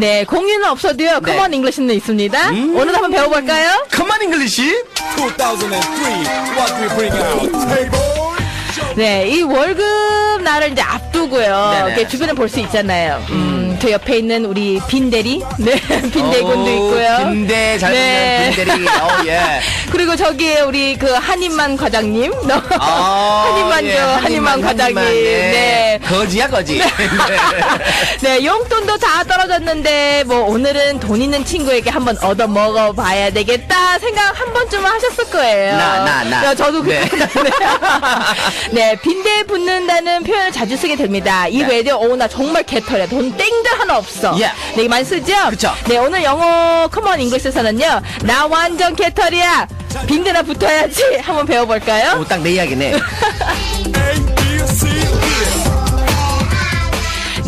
네, 공유는 없어도요. 네. 커먼 잉글리시는 있습니다. 음. 오늘 한번 배워볼까요? 컴온 잉글리시 2003, what we bring out. Hey boy. 네, 이 월급 날을 이제 앞두고요. 네네. 이렇게 주변에 볼수 있잖아요. 음, 저 옆에 있는 우리 빈대리, 네, 빈대군도 있고요. 빈대 잘 네. 보는 빈대리 어 예. 그리고 저기에 우리 그 한인만 과장님, 아, 한인만 예, 저 한인만 과장님, 한인만, 예. 네. 거지야 거지 네, 용돈도 다 떨어졌는데, 뭐, 오늘은 돈 있는 친구에게 한번 얻어 먹어봐야 되겠다 생각 한 번쯤은 하셨을 거예요. 나, 나, 나. 야, 저도 네. 그렇구나. 네, 빈대에 붙는다는 표현을 자주 쓰게 됩니다. 이 네. 외에도, 어, 나 정말 개털이야. 돈 땡들 하나 없어. 예. 네, 많이 쓰죠? 그쵸. 네, 오늘 영어 커먼 잉글스에서는요, 나 완전 개털이야. 빈대나 붙어야지. 한번 배워볼까요? 딱내 이야기네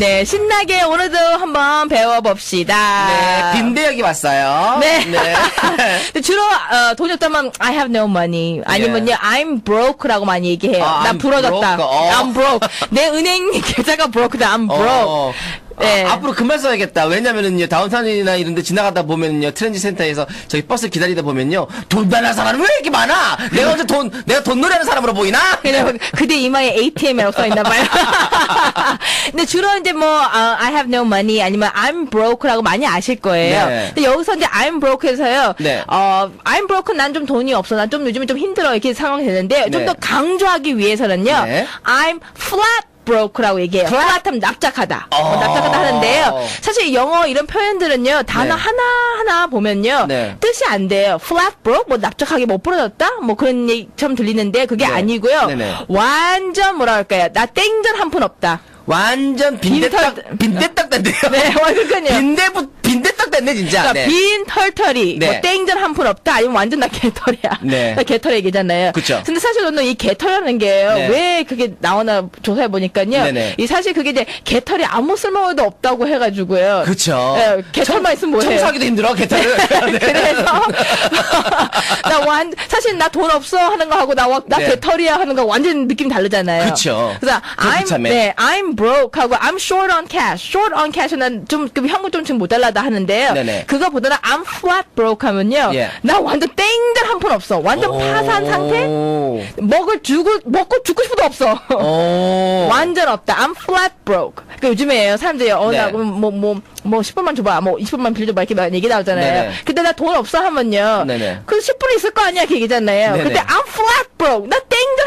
네, 신나게 오늘도 한번 배워봅시다. 네 빈대 여기 왔어요 네. 네. 근데 주로 어, 돈이 없다면 I have no money 아니면요 I'm broke라고 많이 얘기해요. 아, 나 I'm 부러졌다. broke. 어. I'm broke. 내 은행 계좌가 broke다. I'm broke. 어. 네. 아, 앞으로 그말 써야겠다. 왜냐면은요, 다운타운이나 이런 데 지나가다 보면요, 트렌지 센터에서 저기 버스 기다리다 보면요, 돈 많은 사람이 왜 이렇게 많아? 내가 어제 돈, 내가 돈 노래하는 사람으로 보이나? 그냥 그대 이마에 ATM이라고 써 있나 봐요. 근데 주로 이제 뭐 어, I have no money 아니면 I'm broke라고 많이 아실 거예요. 네. 근데 여기서 이제 I'm broke에서요. 네. 어 I'm broke 난 좀 돈이 없어. 난 좀 요즘에 좀 힘들어 이렇게 상황이 되는데 좀 네. 더 강조하기 위해서는요. 네. I'm flat broke라고 얘기해요. Flat? flat하면 납작하다. 뭐 어. 납작하다 하는데요. 사실 영어 이런 표현들은요. 단어 네. 하나 하나 보면요. 네. 뜻이 안 돼요. flat broke 뭐 납작하게 못 부러졌다 뭐 그런 얘기처럼 들리는데 그게 네. 아니고요. 네네. 완전 뭐라 할까요? 나 땡전 한 푼 없다. 완전 빈대떡, 빈대떡 된대요. 네, 완전요. 빈대부, 빈대 떡 됐네, 진짜. 그러니까 네. 빈 털털이 네. 뭐 땡전 한 푼 없다 아니면 완전 나 개털이야. 네. 나 개털 얘기잖아요. 그쵸. 근데 사실 저는 이 개털이라는 게요. 네. 왜 그게 나오나 조사해 보니까요. 네네. 이 사실 그게 이제 개털이 아무 쓸모도 없다고 해가지고요. 그쵸. 예, 개털만 있으면 뭐해요? 청소하기도 힘들어, 개털을. 네. 그래서 나 완 사실 나 돈 없어 하는 거 하고 나나 네. 개털이야 하는 거 완전 느낌 다르잖아요. 그쵸. 그래서 I'm 참해. 네 I'm broke 하고 I'm short on cash. short on cash는 좀그 현금 좀 지금 모자라다 하는데 요. 네네. 그거보다는 I'm flat broke 하면요. 예. 나 완전 땡들 한 푼 없어. 완전 파산 상태. 오. 먹을 주고 먹고 죽고 싶어도 없어. 오. 완전 없다. I'm flat broke. 그 요즘에 사람들이 어, 네. 나, 뭐, 뭐, 뭐, 10분만 줘봐. 뭐, 20분만 빌려줘봐. 이렇게 막 얘기 나오잖아요. 네네. 근데 나 돈 없어 하면요. 네네. 그 10분 있을 거 아니야. 그 얘기잖아요. 네네. 근데 I'm flat broke. 나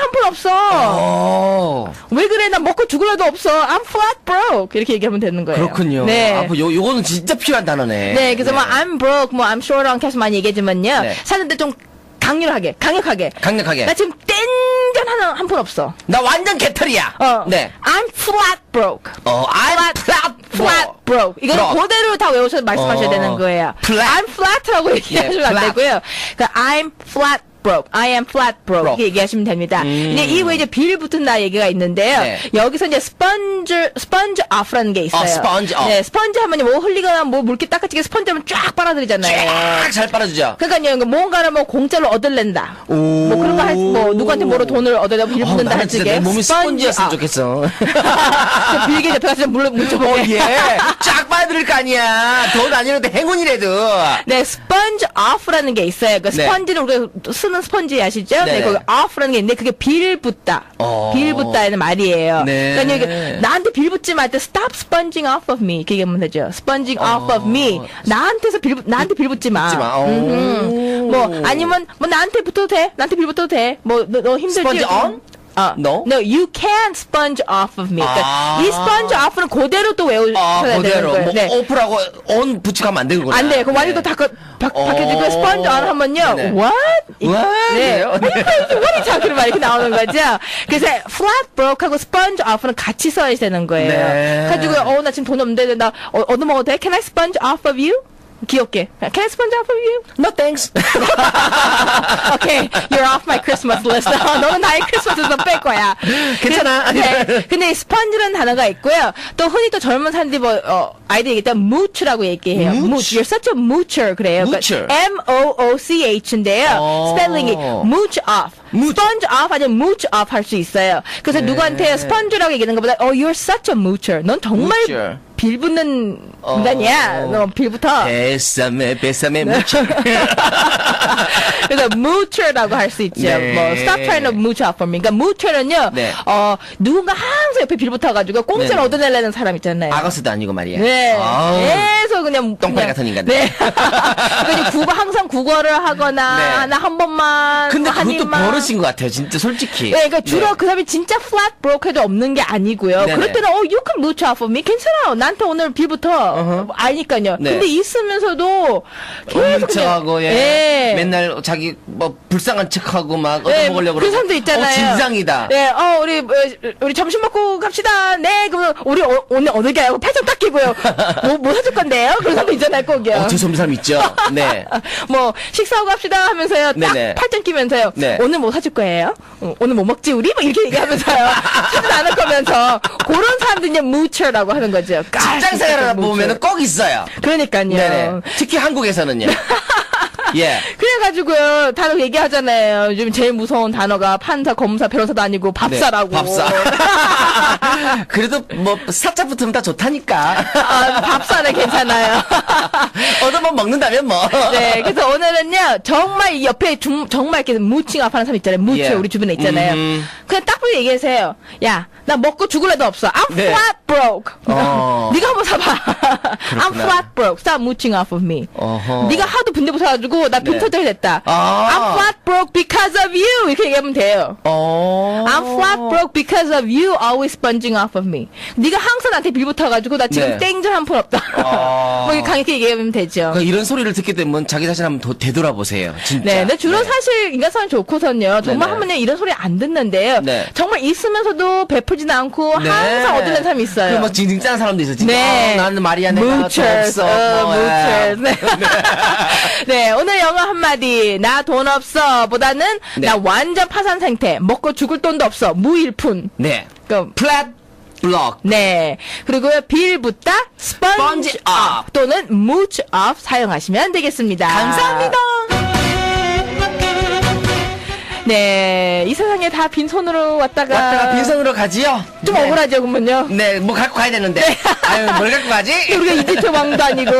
한 푼 없어. 오. 왜 그래? 나 먹고 죽으려도 없어. I'm flat broke. 이렇게 얘기하면 되는 거예요. 그렇군요. 네. 앞으로 요, 요거는 진짜 필요한 단어네. 네, 그래서 뭐 I'm broke, 뭐 I'm short on cash 많이 얘기하지만요. 네. 사는데 좀 강렬하게, 강력하게. 강력하게. 나 지금 땡전 하나 한 푼 없어. 나 완전 개털이야. 어. 네. I'm flat broke. 어, I'm flat, flat broke. 이거는 broke. 그대로 다 외우셔서 말씀하셔야 어. 되는 거예요. flat. I'm flat라고 얘기하시면 안 flat. 되고요. 그러니까 I'm flat broke. I am flat broke. broke. 이렇게 얘기하시면 됩니다. 근데 이 외에 이제 빌 붙은 나 얘기가 있는데요. 음. 네. 여기서 이제 sponge, sponge off라는 게 있어요. 어, sponge off. 네, 스펀지 하면 뭐 흘리거나 뭐 물기 닦아지게 스펀지 하면 쫙 빨아들이잖아요. 쫙 잘 빨아주죠. 그러니까요, 뭔가를 뭐 공짜로 얻을랜다. 오. 뭐 그런 거 할, 뭐 누구한테 뭐로 돈을 얻으려고 빌 어, 붙는다 할지게. 내 몸이 스펀지였으면 좋겠어. 그 빌게 옆에 가서 물 묻혀보게. 어, 예. 쫙 빨아들일 거 아니야. 돈 아니어도 행운이라도. 네, 스펀지 off라는 게 있어요. 그 네. 스펀지는 우리가 쓰는 스펀지 아시죠? 네, 네네. 거기 off라는 게 있는데 그게 빌 붙다. 어. 빌 붙다는 말이에요. 네. 그러니까 이게 나한테 빌 붙지 말 때 stop sponging off of me. 얘기하면 되죠. sponging off of me. 나한테서 빌 붙- 나한테 빌 붙지 마. 어. 붙지 마. 오. 음흠. 뭐 아니면 뭐 나한테 붙어도 돼. 나한테 빌 붙어도 돼. 뭐너 힘들지? 스펀지 on? 어, No? no, you can sponge off of me. 그러니까 아. 이 sponge off는 그대로 또 외우셔야 아, 되는 그대로. 거예요. 뭐, 네. 오프라고 온 붙이가면 안 되는구나. 안 돼. 그 완전히 네. 또 다, 바, 어. 바뀌어지고 스펀지 on 하면요. 네. What? What? 네. 그래요? 네. What 자 그런 말이 이렇게 나오는 거죠. 그래서 flat broke하고 sponge off는 같이 써야 되는 거예요. 네. 가지고 어 나 지금 돈 없는데 나 어, 얻어먹어도 돼? Can I sponge off of you? 귀엽게. Can I sponge off of you? No thanks. okay, you're off my Christmas list. 너는 나의 크리스마스에서 뺄 거야. 괜찮아. 네. 근데 이 스펀지라는 단어가 있고요. 또 흔히 또 젊은 사람들이 뭐 어, 아이들 얘기할 때 mooch라고 얘기해요. mooch? mooch. You're such a moocher 그래요. moocher. M O O C H인데요. 어. 스펠링이 mooch off. mooch. sponge off 아니면 mooch off 할 수 있어요. 그래서 네. 누구한테 스펀지라고 얘기하는 것보다 oh you're such a moocher. 넌 정말 moocher. 빌붙는 어. 인간이야. 너 빌부터. 뱃삼에 뱃삼에 묻혀. 그래서 moocher라고 할 수 있죠. 네. 뭐 stop trying to mooch off for me. 그러니까 moocher는요. 네. 어 누군가 항상 옆에 빌붙어가지고 공짜로 네. 얻어내려는 사람 있잖아요. 아거스도 아니고 말이야. 네. 계속 그냥 똥파리 같은 인간. 네. 국어 항상 국어를 하거나 네. 하나 한 번만. 근데 뭐한 그것도 입만. 버릇인 것 같아요. 진짜 솔직히. 네, 그러니까 주로 그 사람이 진짜 flat broke해도 없는 게 아니고요. 그럴 때는 어, you can mooch off of me. 괜찮아. 나 한테 오늘 어허. 아니까요. 네. 근데 있으면서도 계속 척하고 예. 예. 맨날 자기 뭐 불쌍한 척하고 막 네, 얻어먹으려고 그런 그러고. 사람도 있잖아요. 어, 진상이다. 네, 어, 우리, 어, 우리 점심 먹고 갑시다. 네, 그러면 우리 어, 오늘 어느 게 하고 팔짱 딱 끼고요. 뭐, 뭐 사줄 건데요? 그런 사람도 있잖아요, 꼭요. 어, 죄송한 사람 있죠. 네. 뭐, 식사하고 갑시다 하면서요. 딱 네네. 팔짱 끼면서요. 네. 오늘 뭐 사줄 거예요? 어, 오늘 뭐 먹지, 우리? 막 이렇게 얘기하면서요. 사진 않을 거면서. 그런 사람들 이제 무처라고 하는 거죠. 직장 생활을 보면은 꼭 있어요. 그러니까요. 네네. 특히 한국에서는요. 예. 그래가지고요, 다들 얘기하잖아요. 요즘 제일 무서운 단어가 판사, 검사, 변호사도 아니고 밥사라고. 네, 밥사. 그래도 뭐 사자 붙으면 다 좋다니까. 아, 밥사는 괜찮아요. 얻어만 뭐 먹는다면 뭐. 네, 그래서 오늘은요, 정말 이 옆에 중, 정말 이렇게 무칭업 하는 사람 있잖아요. 무치, 예. 우리 주변에 있잖아요. 음. 그냥 딱 보고 얘기하세요. 야, 나 먹고 죽을 애도 없어. I'm 네. flat broke. 어. 네가 한번 사봐. I'm flat broke. Stop mooching off of me. 어허. 네가 하도 빈대 붙어가지고 나 빈터들 됐다. 아. I'm flat broke because of you. 이렇게 얘기하면 돼요. 어. I'm flat broke because of you always sponging off of me. 네가 항상 나한테 빌붙어가지고 나 지금 네. 땡전 한 푼 없다. 아. 뭐 이렇게 강하게 얘기하면 되죠. 그러니까 이런 소리를 듣게 되면 자기 자신 한번 더 되돌아보세요. 진짜. 네, 근데 주로 네. 사실 인간성이 좋고선요. 정말 네네. 하면 이런 소리 안 듣는데요. 네. 정말 있으면서도 베풀지는 않고 네. 항상 얻어낸 사람이 있어요. 그막 징징 짜는 사람도 있어. 진짜. 네. 어, 나는 말이야 내가 더 Moochers, 없어. 어, 뭐. 예. 네. 네, 오늘 영어 한마디. 나 돈 없어. 보다는 네. 나 완전 파산 상태. 먹고 죽을 돈도 없어. 무일푼. 네. 그, 플랫 블럭. 네. 그리고 빌 붙다 sponge Sponge off 또는 mooch off 사용하시면 되겠습니다. 감사합니다. 네. 이 세상에 다 빈손으로 왔다가. 왔다가 빈손으로 가지요. 좀 네. 억울하죠, 그러면요. 네, 뭐 갖고 가야 되는데. 아유, 뭘 갖고 가지? 우리가 이집트 왕도 아니고.